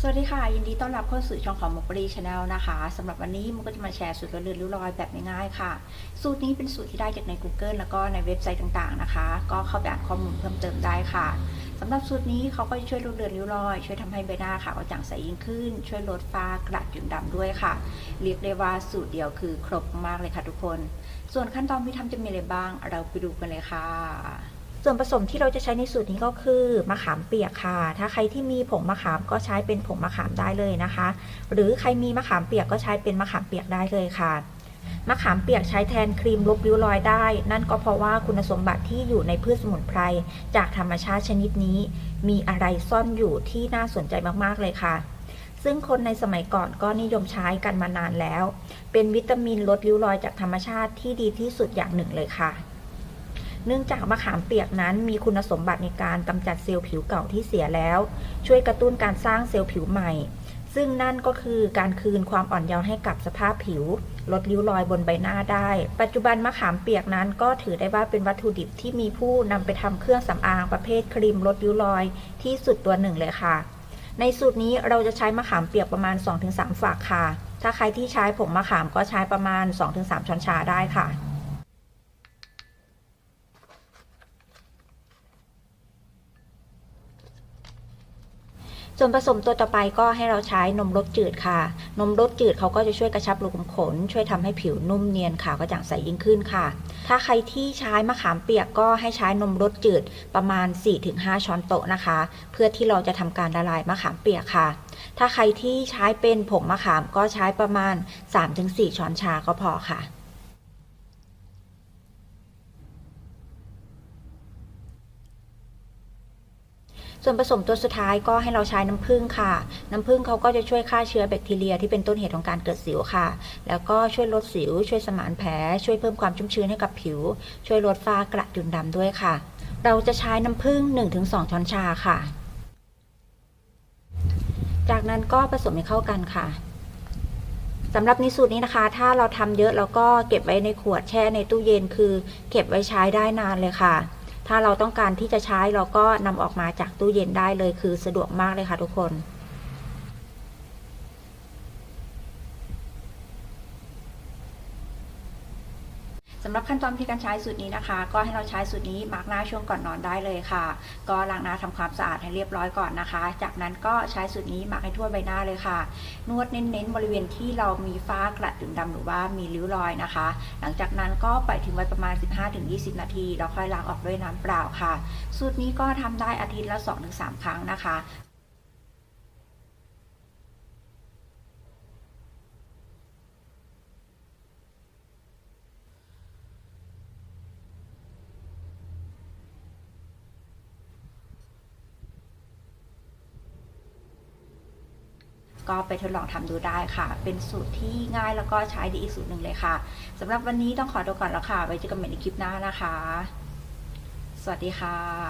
สวัสดีค่ะ ยินดีต้อนรับเข้าสู่ช่องของมุกปรีชาแนลนะคะสำหรับวันนี้มุกก็จะมาแชร์สูตรลดเลือนริ้วรอยแบบง่ายๆค่ะ สูตรนี้เป็นสูตรที่ได้จากใน Google แล้วก็ในเว็บไซต์ต่างๆนะคะ ก็เข้าไปอ่านข้อมูลเพิ่มเติมได้ค่ะสำหรับสูตรนี้เขาก็จะช่วยลดเลือนริ้วรอย ช่วยทำให้ใบหน้าขาวกระจ่างใสยิ่งขึ้น ช่วยลดฝ้ากระจุดด่างด้วยค่ะ เรียกได้ว่าสูตรเดียวคือครบมากเลยค่ะทุกคน ส่วนขั้นตอนที่ทำจะมีอะไรบ้างเราไปดูกันเลยค่ะ ส่วนผสมที่เราจะใช้ในสูตรนี้ก็คือมะขามเปียกค่ะ ถ้าใครที่มีผงมะขามก็ใช้เป็นผงมะขามได้เลยนะคะ หรือใครมีมะขามเปียกก็ใช้เป็นมะขามเปียกได้เลยค่ะมะขามเปียกใช้แทนครีมลบริ้วรอยได้ นั่นก็เพราะว่าคุณสมบัติที่อยู่ในพืชสมุนไพรจากธรรมชาติชนิดนี้ มีอะไรซ่อนอยู่ที่น่าสนใจมากๆเลยค่ะ ซึ่งคนในสมัยก่อนก็นิยมใช้กันมานานแล้ว เป็นวิตามินลดริ้วรอยจากธรรมชาติที่ดีที่สุดอย่างหนึ่งเลยค่ะ เนื่องจากมะขามเปียกนั้นมีคุณสมบัติในการกำจัดเซลล์ผิวเก่าที่เสียแล้ว ช่วยกระตุ้นการสร้างเซลล์ผิวใหม่ ซึ่งนั่นก็คือการคืนความอ่อนเยาว์ให้กับสภาพผิว ลดริ้วรอยบนใบหน้าได้ ปัจจุบันมะขามเปียกนั้นก็ถือได้ว่าเป็นวัตถุดิบที่มีผู้นำไปทำเครื่องสำอางประเภทครีมลดริ้วรอยที่สุดตัวหนึ่งเลยค่ะ ในสูตรนี้เราจะใช้มะขามเปียกประมาณ 2-3 ฝากค่ะถ้าใครที่ใช้ผงมะขามก็ใช้ประมาณ 2-3 ช้อนชาได้ค่ะ ส่วนผสมตัวต่อไปก็ให้เราใช้นมรสจืดค่ะ นมรสจืดเขาก็จะช่วยกระชับรูขุมขน ช่วยทำให้ผิวนุ่มเนียนขาวกระจ่างใสยิ่งขึ้นค่ะ ถ้าใครที่ใช้มะขามเปียกก็ให้ใช้นมรสจืดประมาณ 4-5 ช้อนโต๊ะนะคะ เพื่อที่เราจะทำการละลายมะขามเปียกค่ะ ถ้าใครที่ใช้เป็นผงมะขามก็ใช้ประมาณ 3-4 ช้อนชาก็พอค่ะ ส่วนผสมตัวสุดท้ายก็ให้เราใช้น้ำผึ้งค่ะ น้ำผึ้งเขาก็จะช่วยฆ่าเชื้อแบคทีเรียที่เป็นต้นเหตุของการเกิดสิวค่ะ แล้วก็ช่วยลดสิว ช่วยสมานแผล ช่วยเพิ่มความชุ่มชื้นให้กับผิว ช่วยลดฝ้ากระจุดดำด้วยค่ะ เราจะใช้น้ำผึ้ง 1-2 ช้อนชาค่ะ จากนั้นก็ผสมให้เข้ากันค่ะสำหรับในสูตรนี้นะคะ ถ้าเราทำเยอะแล้วก็เก็บไว้ในขวดแช่ในตู้เย็นคือ เก็บไว้ใช้ได้นานเลยค่ะ ถ้าเราต้องการที่จะใช้เราก็นำออกมาจากตู้เย็นได้เลยคือสะดวกมากเลยค่ะทุกคน สำหรับขั้นตอนที่การใช้สูตรนี้นะคะ ก็ให้เราใช้สูตรนี้มาร์กหน้าช่วงก่อนนอนได้เลยค่ะ ก็ล้างหน้าทำความสะอาดให้เรียบร้อยก่อนนะคะ จากนั้นก็ใช้สูตรนี้มาร์กให้ทั่วใบหน้าเลยค่ะ นวดเน้นๆบริเวณที่เรามีฝ้ากระจุดดำหรือว่ามีริ้วรอยนะคะ หลังจากนั้นก็ปล่อยทิ้งไว้ประมาณ 15-20 นาที แล้วค่อยล้างออกด้วยน้ำเปล่าค่ะ สูตรนี้ก็ทำได้อาทิตย์ละ 2-3 ครั้งนะคะ ก็ไปทดลองทำดูได้ค่ะ เป็นสูตรที่ง่ายแล้วก็ใช้ดีอีกสูตรหนึ่งเลยค่ะสำหรับวันนี้ต้องขอตัวก่อนแล้วค่ะ ไว้เจอกันใหม่ในคลิปหน้านะคะ สวัสดีค่ะ